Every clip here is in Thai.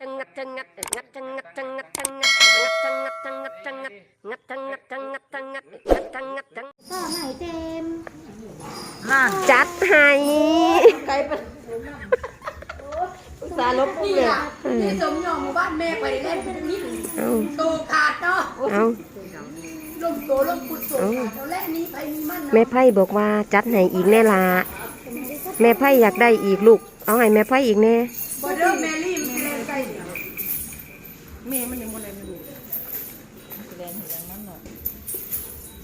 ทั้งงัดทั้งงัดงัดทั้งงัดทั้งงัดทั้งงัดงัดทั้งงัดทั้งงัดงัดทั้งงัดทั้งงัดทั้งงัดงัดทั้งงัดทั้งก็ไหนเจมมาจัดให้ไกลไปสาลบนี่ล่ะที่สมยอมงมู่บ้านแม่ไปเล่นเป็นนี่โตขาดเนาะเอาลมโตลมปุดโตขาดแล้วนี้ไปมีมันแม่ไพ่บอกว่าจัดให้อีกแน่ละแม่ไพ่อยากได้อีกลูก เอาให้แม่ไพ่อีกแน่บ่เด้อแม่ แม่มันยังบ่ได้ไม่รู้แสดงเห็นอย่างนั้นหรอก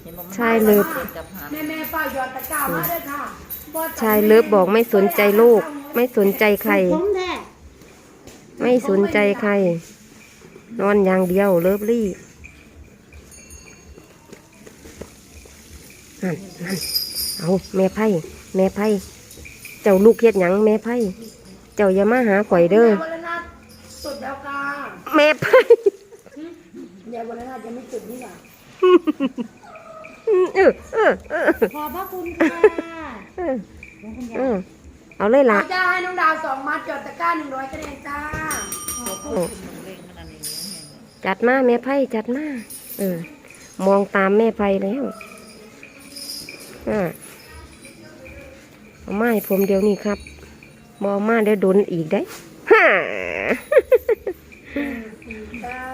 เห็นบอกมันชายเลิฟจับหาแม่แม่ป้าหยอดตะกร้ามาเด้อค่ะบ่ชายเลิฟบอกไม่สนใจโลกไม่สนใจใคร ผมแท้ไม่สนใจใคร นอนอย่างเดียวเลิฟลี่นั่นนั่นเอาแม่ไพ่แม่ไพ่เจ้าลูกเฮ็ดหยังแม่ไพ่เจ้าอย่ามาหาข่อยเด้อยายวรนาถสุดแล้ว กาแม่ไพ่ยายวรนาถยังไม่จุดนี่หว่าเออเออเออขอบพระคุณค่ะเออเออเอาเลยล่ะเอาจ้าให้น้องดาวสองมัดหยอดตะกร้าหนึ่งร้อยคะแนนจ้าเลขมันอันนี้จัดมาแม่ไพ่จัดมาเออ มองตามแม่ไพ่แล้วอ่าเอามาให้ผมเดี๋ยวนี้ครับบเอามาเดี๋ยวโดนอีกได้ฮ่า เก้า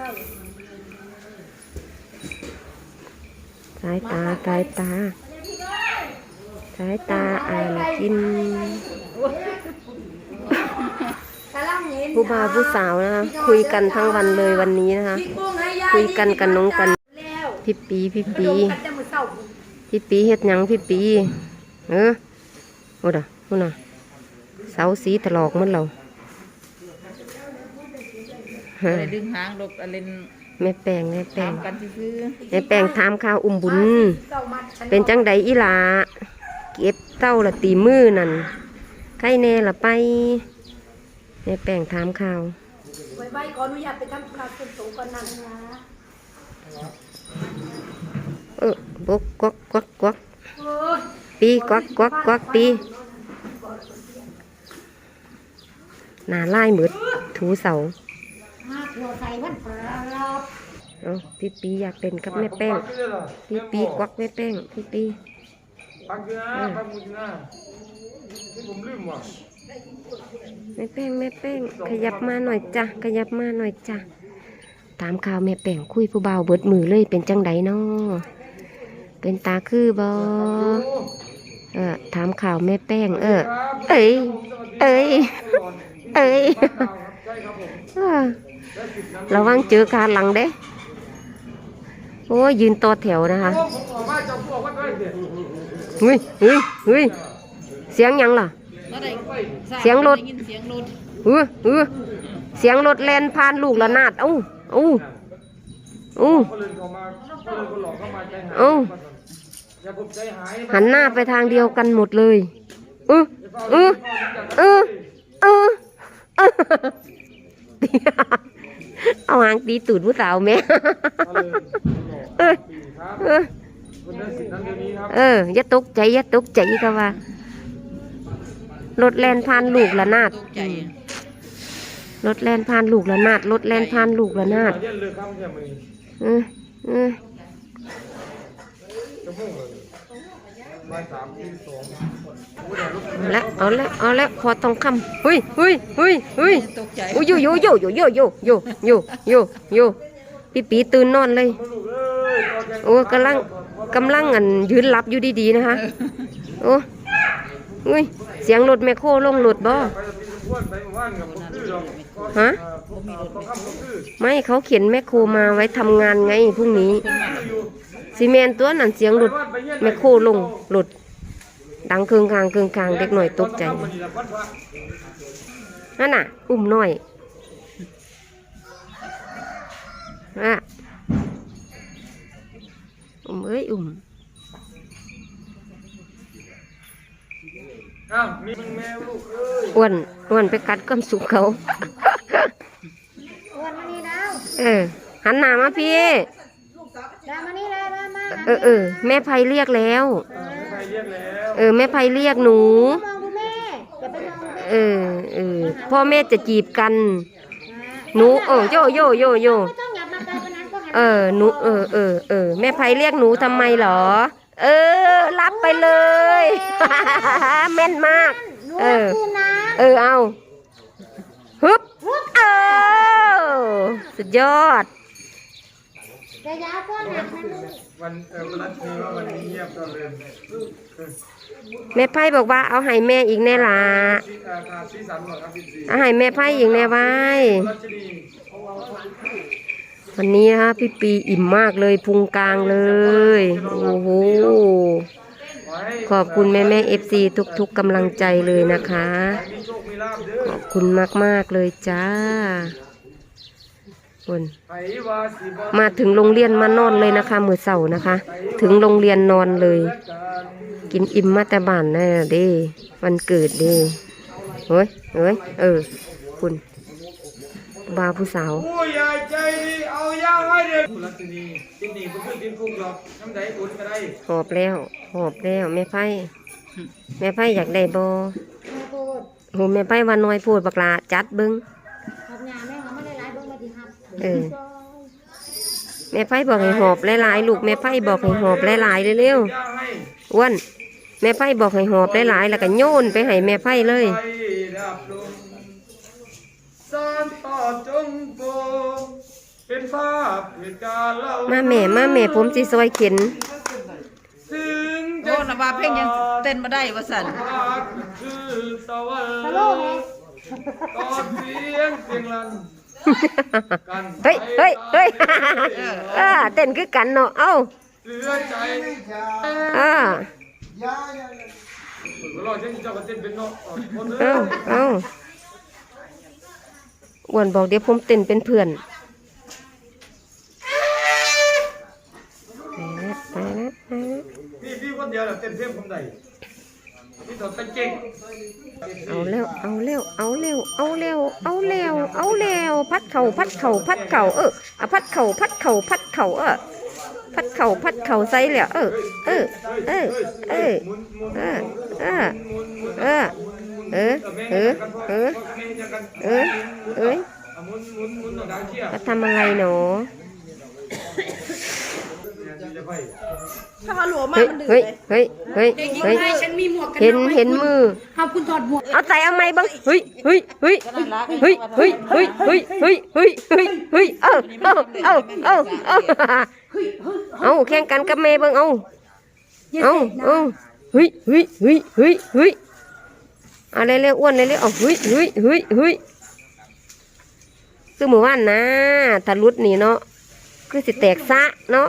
สายตาสายตาสายตาอ่านกินกำลังเห็นผู้บ่าวผู้สาวนะคะคุยกันทั้งวันเลยวันนี้นะคะพี่กุ้งให้ยายคุยกันกับน้องกันแล้วพี่ปีพี่ดปีมกันจะมือเศร้าพี่ปีเฮ็ดหยังพี่ปี เออโอ้ดะโอ้น่ะเสาสีถลอกหมันเรา บ่ฮะได้ดึงหางลบอะไรแม่แป้งแม่แป้ตางมกันซื้อแม่แป้งถามข่าวอุ้มบุญเศร้ามัดฉัเป็นจังใดอีหลาเก็บเต้าละตีมือนั่นใครแน่ละไปแม่แป้งถามข่าว ไว้ไว้ขออนุญาตไปทำธุระส่วนตัวก่อนนะนะเออบุกกวักกวักกวักโอ้ยปีกวักกวักกวักปีหน้าไล่หมืดถูเสา เอาพี่ปีอยากเป็นกับแม่แป้ง พี่ปีกวักแม่แป้ง พี่ปีปักอยู่นะปักมืออยู่นะที่ผมลืมว่ะแม่แป้งแม่แป้ง ขยับมาหน่อยจ้ะ ขยับมาหน่อยจ้ะ ตามข่าวแม่แป้งคุยผู้เบาวเบิดมือเลยเป็นจังไดน้อเป็นตาคือบอเออถามข่าวแม่แป้ง เออ เอ้ย เอ้ย เอ้ยใช่ครับผมเออ ระวังเจอการหลังเด้ โอ้ยยืนตัวแถวนะคะเฮ้ยเฮ้ยเฮ้ยเสียงยังล่ะ เสียงรถเออเออเสียงรถแลนผ่านลูกระนาดเอ้าเอ้าเอ้าเอ้าหันหน้าไปทางเดียวกันหมดเลยออเออเออเออเออ เอาหางตีตูดผู้สาวแม่ก็เลยหลอกเออปีครับเออคนได้สิทธิ์นั้นเดี๋ยวนี้ครับเอออย่าตกใจอย่าตกใจก็ว่ารถแล่นผ่านลูกละนาดตกใจรถแล่นผ่านลูกละนาดรถแล่นผ่านลูกละนาดเย็นเลยครับแค่มือเออเออ จะมุ่งเลยมาสามที่สองเอาละเอาละเอาละพอทองคำเฮ้ยเฮ้ยเฮ้ยเฮ้ยตกใจโอ้ยโยโยโยโยโยโยโยโยโยโยพี่ปีตื่นนอนเลยมาลูกเอ้ยต่อแกงโอ้กำลังกำลังอันยืนหลับอยู่ดีๆนะคะโอ้อุ้ยเสียงรถแมคโครลงรถบ่ไปจะปีนพ้วนไปหมู่บ้าฮะไม่เขาเขียนแมคโครมาไว้ทำงานไงพรุ่งนี้ ซีเมนต์ตัวนั้นเสียงรถแมคโครลงรถดังเครืองคางเครืองคางเด็กหน่อยตกใจนั่นน่ะ อุ้มน้อยอะอุ้มเอ้ยอุ้มอ้าวมีมึงแมวลูกเอ้ยอ้วนอ้วนไปกัดก้มสุกเขาอ้วนมานี่ดาวเออหันหน้ามาพี่ ดาวมานี่เลยมามาเออเออแม่ไพเรียกแล้ว ใครเรียกแล้วเออแม่ไพเรียกหนู มองดูแม่อย่าไปมองดูแม่เออเออพ่อแม่จะจีบกันมาหนูเออโยโยโยโยไม่ต้องหยับมาไกลปานนั้นก็หันเออหนูเออเออเออแม่ไพเรียกหนูทำไมเหรอ เออ รับไปเลย แม่นมาก หนูเออคือนะเออเอาฮึบเออสุดยอด ระยะก็หนักนะลูกวันเออวันรัชนีว่าวันนี้เงียบตอนเลยแม่ไพ่บอกว่าเอาให้แม่อีกแน่ล่ะที่อาคาซีสันหรอครับพี่สี่เอาให้แม่ไพ่อีกแน่ไว้รัชนีวันนี้นะคะพี่ปีอิ่มมากเลยพุงกลางเลย โอ้โห ขอบคุณแม่แม่เอฟซีทุกๆกำลังใจเลยนะคะมีโชคมีลาบเด้อขอบคุณมากๆเลยจ้า คนไผว่าสิบ่มาถึงโรงเรียนมานอนเลยนะคะ มือเสาร์นะคะ ถึงโรงเรียนนอนเลย กินอิ่มมาแต่บ้านแน่เด้วันเกิดเด้เฮ้ยเฮ้ยเออ คุณบาวผู้สาวผู้ใหญ่ใจดีเอาย่างให้เด็กรัชนีกินนี่ก็คือกินฟุกหรอกน้ำใดอุ่นก็ได้หอบแล้วหอบแล้วแม่ไพ่แม่ไพ่อยากได้บอแม่พูดโหแม่ไพ่ว่าน้อยพูดบักลาจัดเบิ้ง เออแม่ไพ่บอกให้หอบหลายๆลูกแม่ไพ่บอกให้หอบหลายๆเร็วย่างให้ๆอ้วนแม่ไพ่บอกให้หอบหลายๆแล้วก็โยนไปให้แม่ไพ่เลยไปดับลมสานต่อจงโปรเป็นภาพเหตุการณ์เล่ามาแม่มาแม่ผมสิซอยเข็นถึงโอ้นะว่าเพลงยังเต้นมาได้ว่าสันรักคือสวรรฮัลโหลค์แม่ตอนเสียงเสียงลันกัน เฮ้ยเฮ้ยเฮ้ยเออเต้นคือกันเนาะเอ้าเหลือใจอ่าเราเช่นเจ้าก็เต้นเป็นเนาะคนเด้เอ้าอเอ้าอ้วนบอกเดี๋ยวผมเต้นเป็นเพื่อนไปแล้วไปแล้วไปแล้วพี่พี่คนเดียวแหละเต้นเพลงผมได้ พี่ถอดตะเก่งเอาเร็วเอาเร็วเอาเร็วเอาเร็วเอาเร็วเอาเร็วพัดเข่าพัดเข่าพัดเข่าเออเอาพัดเข่าพัดเข่าพัดเข่าเออพัดเข่าพัดเข่าใส่แล้วเออเออเออเออเออเออเออเออเออเออเออเอ้ยมุนมุนมุนต่อดังเชี่ยมาทำอะไรหนูจะ ถ้าเขาหลวมมาเฮ้ยมันดื้อเฮ้ยเลยเฮ้ยเฮ้ยเฮ้ยฉันมีหมวกกันเห็นเห็นมือเอาคุณถอดหมวกเอาใจเอาไม้บ้างเฮ้ยเฮ้ยเฮ้ยเฮ้ยเฮ้ยเฮ้ยเฮ้ยเฮ้ยเฮ้ยเฮ้ยเฮ้ยเออเออเออเออเออเอาแข่งกันกับแม่เบ้างเอาเอาเอาเฮ้ยเฮ้ยเฮ้ยเฮ้ยเฮ้ยอะไรเร็วอ้วนเลยเร็วเอาเฮ้ยเฮ้ยเฮ้ยเฮ้ยคือหมู่บ้านนะถ้ารุดนี่เนาะคือสิแตกซะเนาะ